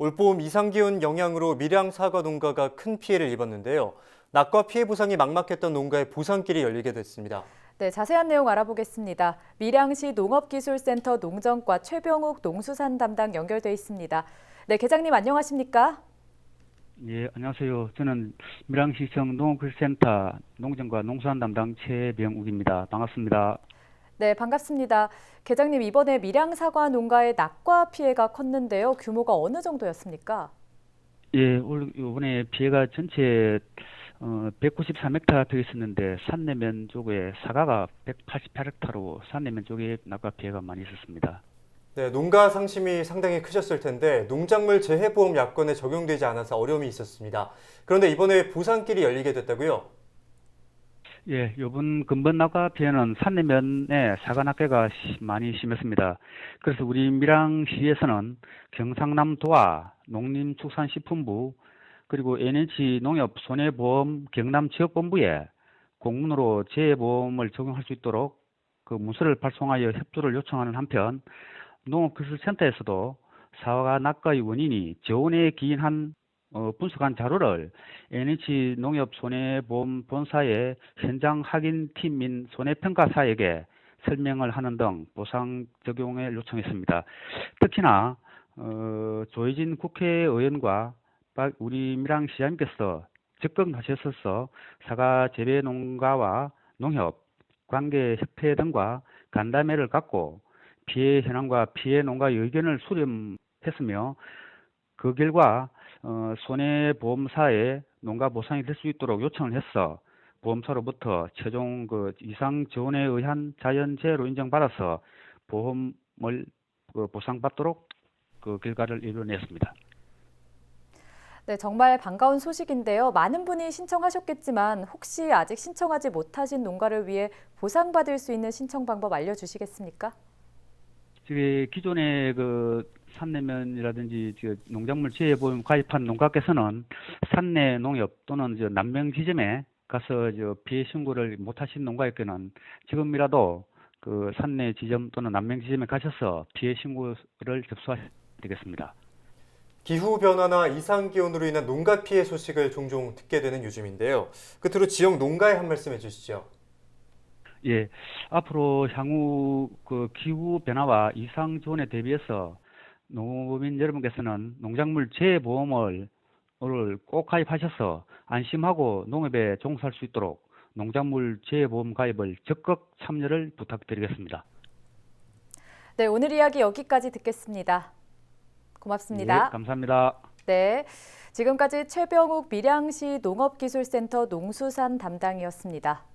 올봄 이상기온 영향으로 밀양 사과 농가가 큰 피해를 입었는데요. 낙과 피해 보상이 막막했던 농가의 보상길이 열리게 됐습니다. 네, 자세한 내용 알아보겠습니다. 밀양시 농업기술센터 농정과 최병욱 농수산 담당 연결돼 있습니다. 네, 계장님 안녕하십니까? 예, 안녕하세요. 저는 밀양시청 농업기술센터 농정과 농수산 담당 최병욱입니다. 반갑습니다. 네, 반갑습니다. 계장님 이번에 밀양 사과 농가의 낙과 피해가 컸는데요. 규모가 어느 정도였습니까? 예, 올 이번에 피해가 전체 어, 193헥타 되어 있었는데 산내면 쪽에 사과가 188헥타로 산내면 쪽에 낙과 피해가 많이 있었습니다. 네, 농가 상심이 상당히 크셨을 텐데 농작물 재해보험 약관에 적용되지 않아서 어려움이 있었습니다. 그런데 이번에 보상길이 열리게 됐다고요? 예, 요번 근본 낙과 피해는 산내면에 시- 많이 심했습니다. 그래서 우리 밀양시에서는 경상남도와 농림축산식품부 그리고 NH 농협 손해보험 경남 지역본부에 공문으로 재해보험을 적용할 수 있도록 그 문서를 발송하여 협조를 요청하는 한편 농업기술센터에서도 사과 낙과의 원인이 저온에 기인한 어, 분석한 자료를 NH 농협 손해보험 본사의 현장 확인 팀인 손해평가사에게 설명을 하는 등 보상 적용을 요청했습니다. 특히나 어, 조혜진 국회의원과 박- 우리 밀양시장님께서 적극 나서셔서 사과 재배 농가와 농협, 관계협회 등과 간담회를 갖고 피해 현황과 피해 농가의 의견을 수렴했으며 그 결과 어, 손해보험사에 농가 보상이 될 수 있도록 요청을 했어 보험사로부터 최종 그 이상 지원에 의한 자연재해로 인정받아서 보험을 그 보상받도록 그 결과를 이뤄냈습니다. 네, 정말 반가운 소식인데요. 많은 분이 신청하셨겠지만 혹시 아직 신청하지 못하신 농가를 위해 보상받을 수 있는 신청 방법 알려주시겠습니까? 저기 기존에 그 산내면이라든지 저 농작물 재해보험 가입한 농가께서는 산내 농협 또는 저 난명 지점에 가서 저 피해 신고를 못하신 농가에게는 지금이라도 그 산내 지점 또는 난명 지점에 가셔서 피해 신고를 접수하셔야 되겠습니다. 기후 변화나 이상 기온으로 인한 농가 피해 소식을 종종 듣게 되는 요즘인데요. 끝으로 지역 농가에 한 말씀 해주시죠. 예, 앞으로 향후 그 기후 변화와 이상 지원에 대비해서 농민 여러분께서는 농작물 재보험을 꼭 가입하셔서 안심하고 농업에 종사할 수 있도록 농작물 재보험 가입을 적극 참여를 부탁드리겠습니다. 네, 오늘 이야기 여기까지 듣겠습니다. 예, 고맙습니다. 감사합니다. 네, 지금까지 최병욱 밀양시 농업기술센터 농수산 담당이었습니다.